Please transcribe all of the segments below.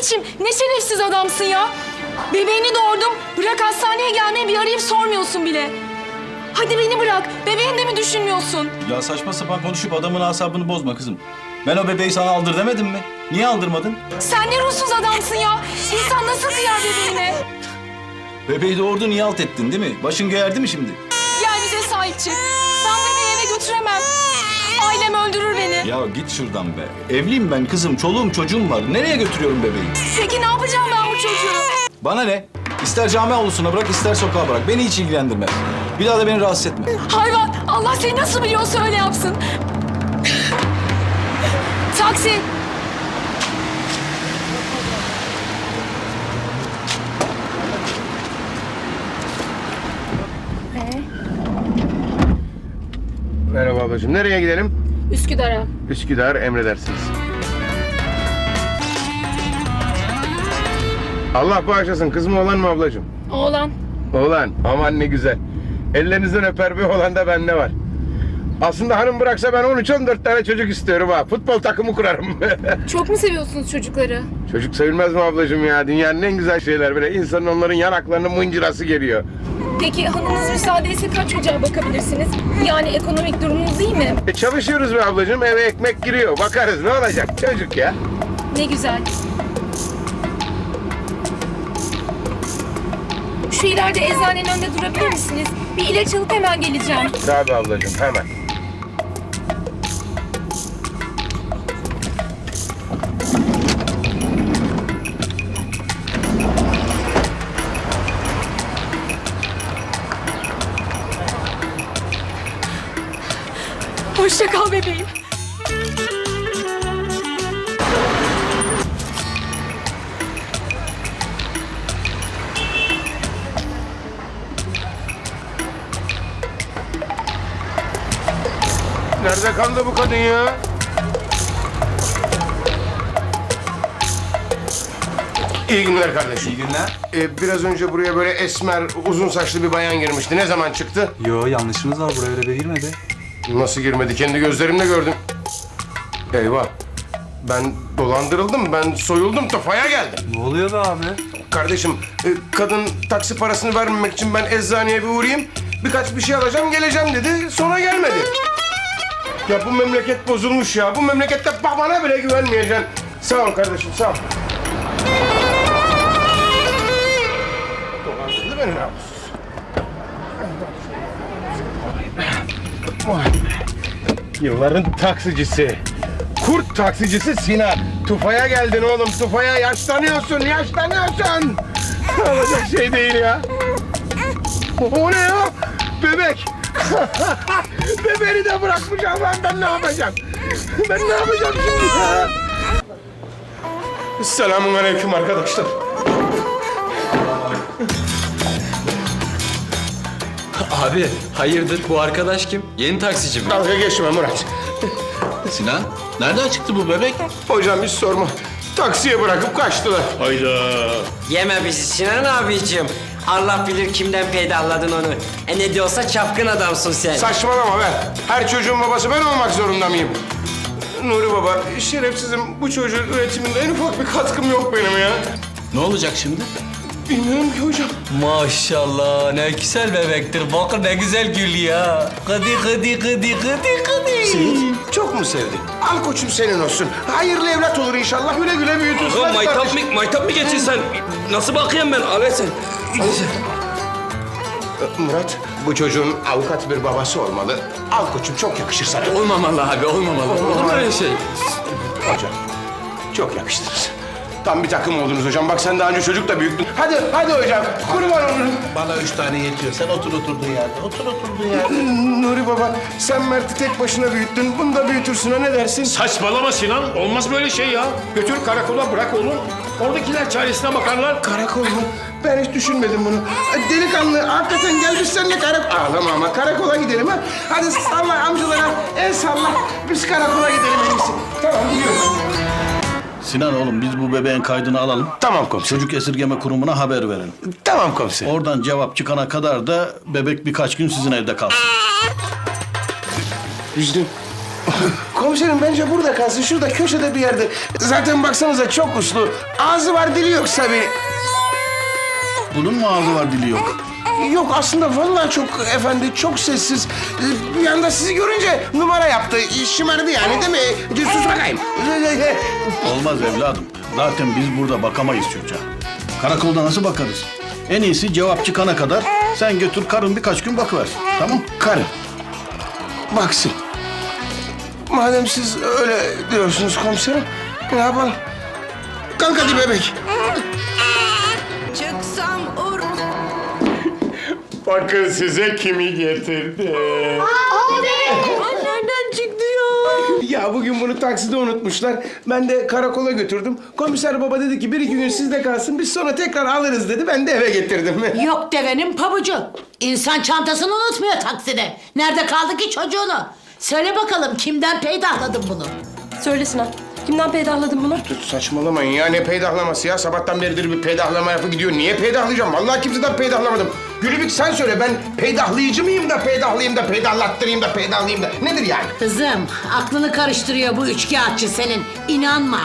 biçim, ne şerefsiz adamsın ya. Bebeğini doğurdum, bırak hastaneye gelmeyi bir arayıp sormuyorsun bile. Hadi beni bırak, bebeğini de mi düşünmüyorsun? Ya saçma sapan konuşup adamın asabını bozma kızım. Ben o bebeği sana aldır demedim mi? Niye aldırmadın? Sen ne ruhsuz adamsın ya. İnsan nasıl kıyar bebeğine? Bebeği doğurdu niye alt ettin değil mi? Başın göğerdi mi şimdi? Gel bize sahip çık. Ben bebeği eve götüremem. Ailem öldürür beni. Ya git şuradan be. Evliyim ben kızım, çoluğum çocuğum var. Nereye götürüyorum bebeği? Peki ne yapacağım ben bu çocuğu? Bana ne? İster cami avlusuna bırak, ister sokağa bırak. Beni hiç ilgilendirmez. Bir daha da beni rahatsız etme. Hayvan, Allah seni nasıl biliyorsa öyle yapsın. Taksi. Merhaba ablacığım. Nereye gidelim? Üsküdar'a. Üsküdar emredersiniz. Allah bağışlasın. Kız mı olan mı ablacığım? Oğlan. Oğlan. Aman ne güzel. Ellerinizden öper bir oğlan da bende var. Aslında hanım bıraksa ben 13-14 tane çocuk istiyorum ha. Futbol takımı kurarım. Çok mu seviyorsunuz çocukları? çocuk sevilmez mi ablacığım ya? Dünyanın en güzel şeyler böyle. İnsanın onların yanaklarının mıncırası geliyor. Peki hanımınız müsaadeyse kaç çocuğa bakabilirsiniz? Yani ekonomik durumunuz iyi mi? E çalışıyoruz be ablacığım. Eve ekmek giriyor. Bakarız ne olacak çocuk ya. Ne güzel. Şu ileride eczanenin önünde durabilir misiniz? Bir ilaç alıp hemen geleceğim. Tabii ablacığım hemen. Hoşça kal bebeğim. Nerede kaldı bu kadın ya? İyi günler kardeşim. İyi günler. Ee, biraz önce buraya böyle esmer, uzun saçlı bir bayan girmişti. Ne zaman çıktı? Yo yanlışınız var buraya öyle bir girmedi. Nasıl girmedi? Kendi gözlerimle gördüm. Eyvah. Ben dolandırıldım, ben soyuldum, tufaya geldim. Ne oluyor be abi? Kardeşim, e, kadın taksi parasını vermemek için ben eczaneye bir uğrayayım. Birkaç bir şey alacağım, geleceğim dedi. Sonra gelmedi. Ya bu memleket bozulmuş ya. Bu memlekette babana bile güvenmeyeceksin. Sağ ol kardeşim, sağ ol. Dolandırdı beni namussuz. Be. Yılların taksicisi. Kurt taksicisi Sinan. Tufaya geldin oğlum. Tufaya yaşlanıyorsun, yaşlanıyorsun. Olacak şey değil ya. O ne ya? Bebek. Bebeğini de bırakmayacağım lan. Ben ne yapacağım? Ben ne yapacağım şimdi ya? Selamun aleyküm arkadaşlar. Abi hayırdır bu arkadaş kim? Yeni taksici mi? Dalga geçme Murat. Sinan, nereden çıktı bu bebek? Hocam hiç sorma. Taksiye bırakıp kaçtılar. Yeme bizi Sinan abicim. Allah bilir kimden peydahladın onu. E ne diyorsa çapkın adamsın sen. Saçmalama be. Her çocuğun babası ben olmak zorunda mıyım? Nuri baba, şerefsizim bu çocuğun üretiminde en ufak bir katkım yok benim ya. Ne olacak şimdi? Bilmiyorum ki hocam. Maşallah ne güzel bebektir. Bakın ne güzel gül ya. Kıdı kıdı kıdı kıdı kıdı. Çok mu sevdin? Al koçum senin olsun. Hayırlı evlat olur inşallah. Güle güle büyütürsün. Hadi kardeşim. mı, maytap mı geçin sen? Nasıl bakayım ben? Al sen. Murat, bu çocuğun avukat bir babası olmalı. Al koçum çok yakışır sana. Olmamalı abi olmamalı. Olur mu öyle şey? Hocam, çok yakıştırır. Tam bir takım oldunuz hocam. Bak sen daha önce çocuk da büyüktün. Hadi, hadi hocam. Kurban olurum. Bana üç tane yetiyor. Sen otur oturduğun yerde. Otur oturduğun yerde. Nuri baba, sen Mert'i tek başına büyüttün. Bunu da büyütürsün ha ne dersin? Saçmalama Sinan. Olmaz böyle şey ya. Götür karakola bırak oğlum. Oradakiler çaresine bakarlar. Karakol mu? Ben hiç düşünmedim bunu. Delikanlı, hakikaten gel biz seninle karakol... Ağlama ama karakola gidelim ha. Hadi salla amcalara, el salla. Biz karakola gidelim en iyisi. Tamam, gidiyoruz. Sinan oğlum biz bu bebeğin kaydını alalım. Tamam komiser. Çocuk esirgeme kurumuna haber verelim. Tamam komiser. Oradan cevap çıkana kadar da bebek birkaç gün sizin evde kalsın. Üzdün. Komiserim bence burada kalsın. Şurada köşede bir yerde. Zaten baksanıza çok uslu. Ağzı var dili yok Sabi. Bunun mu ağzı var dili yok? Yok aslında vallahi çok efendi, çok sessiz. Ee, Bir anda sizi görünce numara yaptı. Şımardı yani değil mi? Sus bakayım. Olmaz evladım. Zaten biz burada bakamayız çocuğa. Karakolda nasıl bakarız? En iyisi cevap çıkana kadar sen götür karın birkaç gün bakıversin. Tamam? Karı. Baksın. Madem siz öyle diyorsunuz komiserim, ne yapalım? Kalk hadi bebek. Bakın size kimi getirdi. Nereden çıktı ya? Ya bugün bunu takside unutmuşlar. Ben de karakola götürdüm. Komiser baba dedi ki bir iki gün sizde kalsın. Biz sonra tekrar alırız dedi. Ben de eve getirdim. Yok devenin pabucu. İnsan çantasını unutmuyor takside. Nerede kaldı ki çocuğunu? Söyle bakalım kimden peydahladın bunu? Söyle Sinan. Kimden peydahladın bunu? Saçmalamayın ya ne peydahlaması ya. Sabahtan beridir bir peydahlama yapı gidiyor. Niye peydahlayacağım? Vallahi kimseden peydahlamadım. Gülübük sen söyle ben peydahlayıcı mıyım da peydahlayayım da peydahlattırayım da peydahlayayım da. Nedir yani? Kızım aklını karıştırıyor bu üçkağıtçı senin. İnanma.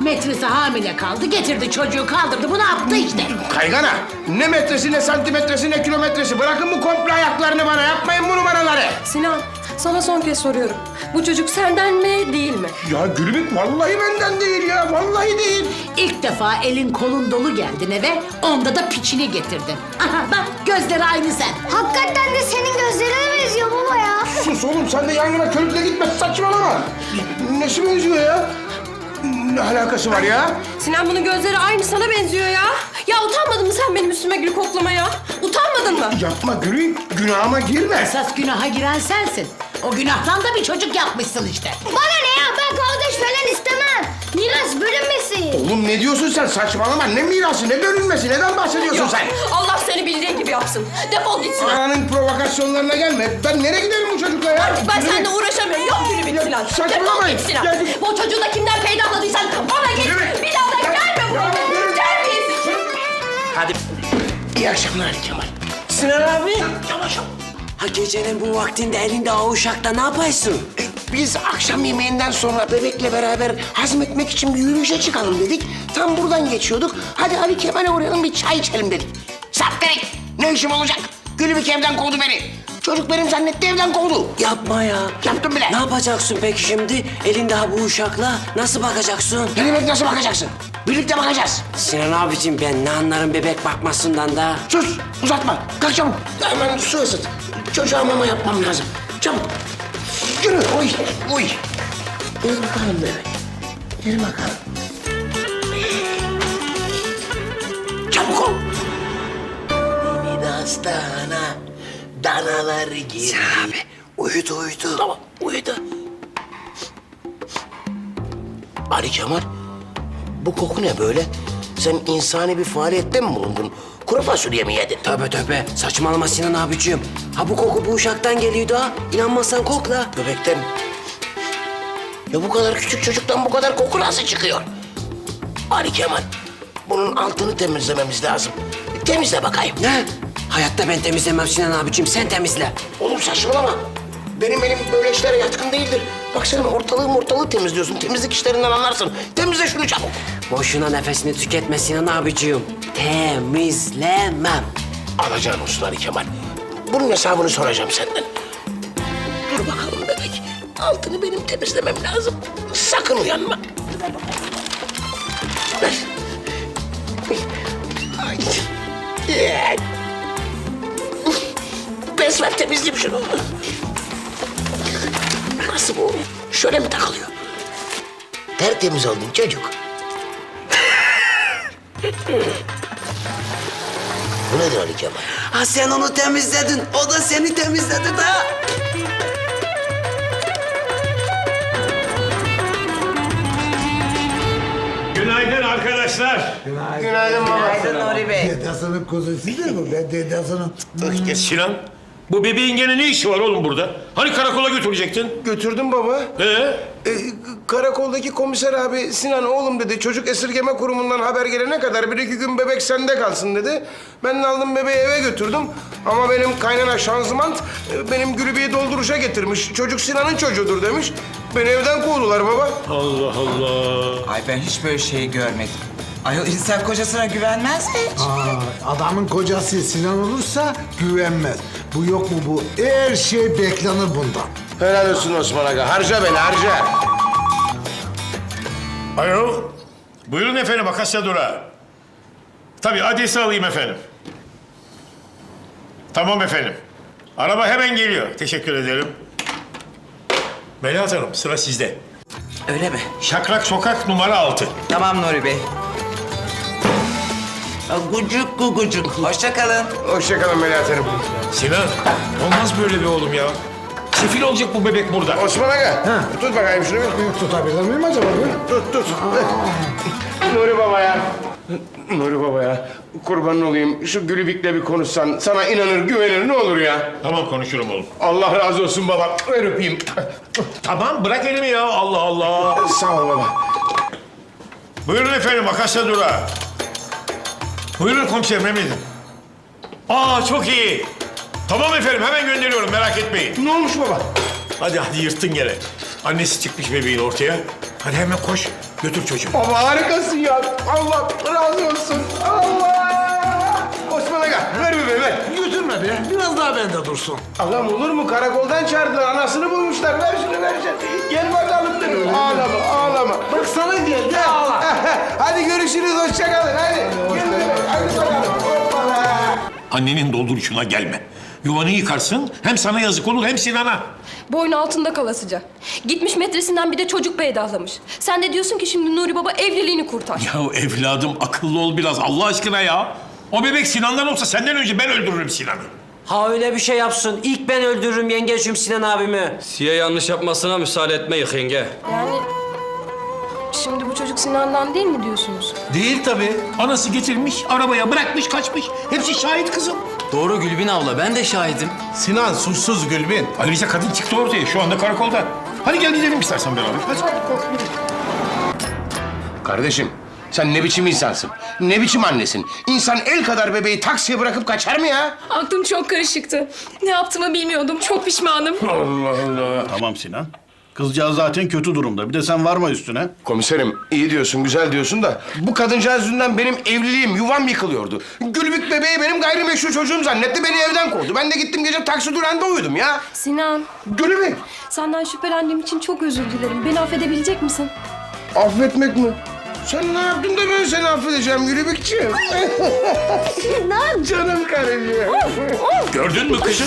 Metresi hamile kaldı getirdi çocuğu kaldırdı bunu attı işte. Kaygana. Ne metresi ne santimetresi ne kilometresi. Bırakın bu komple ayaklarını bana. Yapmayın bu numaraları. Sinan, sana son kez soruyorum. Bu çocuk senden mi, değil mi? Ya Gülübük vallahi benden değil ya. Vallahi değil. İlk defa elin kolun dolu geldin eve onda da piçini getirdin. Aha bak gözleri aynı sen. Hakikaten de senin gözlerine benziyor baba ya. Sus oğlum sen de yan yana körükle gitme saçmalama. Nesi benziyor ya? Ne alakası var ya? Sinan bunun gözleri aynı sana benziyor ya. Ya utanmadın mı sen benim üstüme gül koklamaya? Utanmadın mı? Yapma Gülü, günahıma girme. Esas günaha giren sensin. O günahtan da bir çocuk yapmışsın işte. Bana ne ya ben kardeş falan istemem. Miras bölünmesin. Oğlum ne diyorsun sen saçmalama. Ne mirası ne bölünmesi neden bahsediyorsun sen? Allah seni bildiğin gibi yapsın. Defol git Sinan. Ananın provokasyonlarına gelme. Ben nereye giderim bu çocukla ya? Ben seninle uğraşamıyorum. Yok yürü bir Sinan. Defol saçmalamayın. git Sinan. Bu çocuğu da kimden peydahladıysan ona git. Yürü. Bir daha da gelme buraya. yürü. Terbiyesiz. Hadi. İyi akşamlar Ali Kemal. Sinan abi. Yavaş ol. Ha gecenin bu vaktinde elinde o uşakta ne yapıyorsun? E, Biz akşam yemeğinden sonra bebekle beraber hazmetmek için bir yürüyüşe çıkalım dedik. Tam buradan geçiyorduk. Hadi Ali Kemal'e uğrayalım bir çay içelim dedik. Sapterik! Ne işim olacak? Gülübük evden kovdu beni. Çocuk benim zannetti evden kovdu. Yapma ya. Yaptım bile. Ne yapacaksın peki şimdi? Elinde ha bu uşakla nasıl bakacaksın? Ne demek nasıl bakacaksın? Birlikte bakacağız. Sinan abicim ben ne anlarım bebek bakmasından da. Sus, uzatma. Kalk çabuk. Hemen su ısıt. Çocuğa mama yapmam lazım. Çabuk. Yürü, uy, uy. Gel bakalım bebek. Gel bakalım. Çabuk ol. Beni de hastana, danalar gibi. Sinan abi uyudu uyudu. Tamam, uyudu. Ali Kemal, bu koku ne böyle? Sen insani bir faaliyette mi bulundun? Kuru fasulye mi yedin? Tövbe tövbe saçmalama Sinan abicim. Ha bu koku bu uşaktan geliyordu ha. İnanmazsan kokla. Bebekten. Ya bu kadar küçük çocuktan bu kadar koku nasıl çıkıyor? Ali Kemal, bunun altını temizlememiz lazım. Temizle bakayım. Ne? Hayatta ben temizlemem Sinan abicim sen temizle. Oğlum saçmalama. Benim elim böyle işlere yatkın değildir. Bak sen ortalığı ortalığı temizliyorsun. Temizlik işlerinden anlarsın. Temizle şunu çabuk. Boşuna nefesini tüketme Sinan abicim. Temizlemem. Alacağın Ali Kemal. Bunun hesabını soracağım senden. Dur bakalım bebek. Altını benim temizlemem lazım. Sakın uyanma. Ver. Ay. Ver temizleyeyim şunu. Nasıl bu? Şöyle mi takılıyor? Tertemiz oldun çocuk. Bu nedir Ali Kemal? Ha sen onu temizledin. O da seni temizledi da. Günaydın arkadaşlar. Günaydın baba. Dedasının kuzusudur mu? Ben dedasının... Sinan, bu bebeğin gene ne işi var oğlum burada? Hani karakola götürecektin? Götürdüm baba. Ee? Ee, karakoldaki komiser abi Sinan oğlum dedi çocuk esirgeme kurumundan haber gelene kadar bir iki gün bebek sende kalsın dedi. Ben de aldım bebeği eve götürdüm. Ama benim kaynana şanzıman e, benim gülübeyi dolduruşa getirmiş. Çocuk Sinan'ın çocuğudur demiş. Beni evden kovdular baba. Allah Allah. Ay ben hiç böyle şey görmedim. Ayol insan kocasına güvenmez mi hiç? Aa, adamın kocası Sinan olursa güvenmez. Bu yok mu bu? Her şey beklenir bundan. Helal olsun Osman Aga. Harca beni harca. Alo. Buyurun efendim Akasya Durağı. Tabii adresi alayım efendim. Tamam efendim. Araba hemen geliyor. Teşekkür ederim. Melahat Hanım sıra sizde. Öyle mi? Şakrak Sokak numara 6. Tamam Nuri Bey. Gucuk gugucuk. Hoşça kalın. Hoşçakalın Melahat Hanım. Sinan olmaz böyle bir oğlum ya. Sefil olacak bu bebek burada. Osman Aga. Tut bakayım şunu bir. Tutabilir miyim acaba? Tut tut. Nuri Baba ya. Nuri Baba ya. Kurbanın olayım. Şu Gülübik'le bir konuşsan. Sana inanır güvenir ne olur ya. Tamam konuşurum oğlum. Allah razı olsun baba. Ver öpeyim. Tamam bırak elimi ya Allah Allah. Sağ ol baba. Buyurun efendim Akasya Durağı. Buyurun komiserim emredin. Aa çok iyi. Tamam efendim hemen gönderiyorum merak etmeyin. Ne olmuş baba? Hadi hadi yırttın gene. Annesi çıkmış bebeğin ortaya. Hadi hemen koş götür çocuğu. Baba harikasın ya. Allah razı olsun. Allah. Osman Aga ver bebeği ver. Götürme be. Biraz daha bende dursun. Allah'ım olur mu? Karakoldan çağırdılar. Anasını bulmuşlar. Ver şunu ver şunu. Gel bakalım dedim. Ağlama ağlama. Bak sana gel. Gel ağla. Hadi görüşürüz. Hoşça kalın. Hadi. Gel, Hadi bakalım. Hoppala. Annenin dolduruşuna gelme. Yuvanı yıkarsın hem sana yazık olur hem Sinan'a. Boynu altında kalasıca. Gitmiş metresinden bir de çocuk peydahlamış. Sen de diyorsun ki şimdi Nuri Baba evliliğini kurtar. Ya evladım akıllı ol biraz Allah aşkına ya. O bebek Sinan'dan olsa senden önce ben öldürürüm Sinan'ı. Ha öyle bir şey yapsın. İlk ben öldürürüm yengeciğim Sinan abimi. Siye yanlış yapmasına müsaade etmeyin yenge. Yani şimdi bu çocuk Sinan'dan değil mi diyorsunuz? Değil tabii. Anası getirmiş, arabaya bırakmış, kaçmış. Hepsi şahit kızım. Doğru Gülbin abla ben de şahidim. Sinan suçsuz Gülbin. Ayrıca kadın çıktı ortaya. Şu anda karakolda. Hadi gel gidelim istersen beraber. Hadi. Kardeşim sen ne biçim insansın? Ne biçim annesin? İnsan el kadar bebeği taksiye bırakıp kaçar mı ya? Aklım çok karışıktı. Ne yaptığımı bilmiyordum. Çok pişmanım. Allah Allah. Tamam Sinan. Kızcağız zaten kötü durumda. Bir de sen varma üstüne. Komiserim iyi diyorsun, güzel diyorsun da bu kadıncağız yüzünden benim evliliğim, yuvam yıkılıyordu. Gülbük bebeği benim gayrimeşru çocuğum zannetti, beni evden kovdu. Ben de gittim gece taksi durağında uyudum ya. Sinan, Gülübük, senden şüphelendiğim için çok özür dilerim. Beni affedebilecek misin? affetmek mi? Sen ne yaptın da ben seni affedeceğim Gülübükçüğüm? Canım karıcığım. Gördün mü kızım?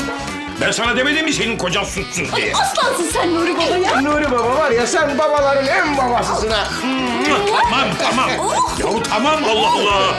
Ben sana demedim mi senin kocan suçsuz diye? Aslansın sen Nuri Baba ya. Nuri baba var ya sen babaların en babasısın ha. tamam tamam. Yahu tamam Allah Allah.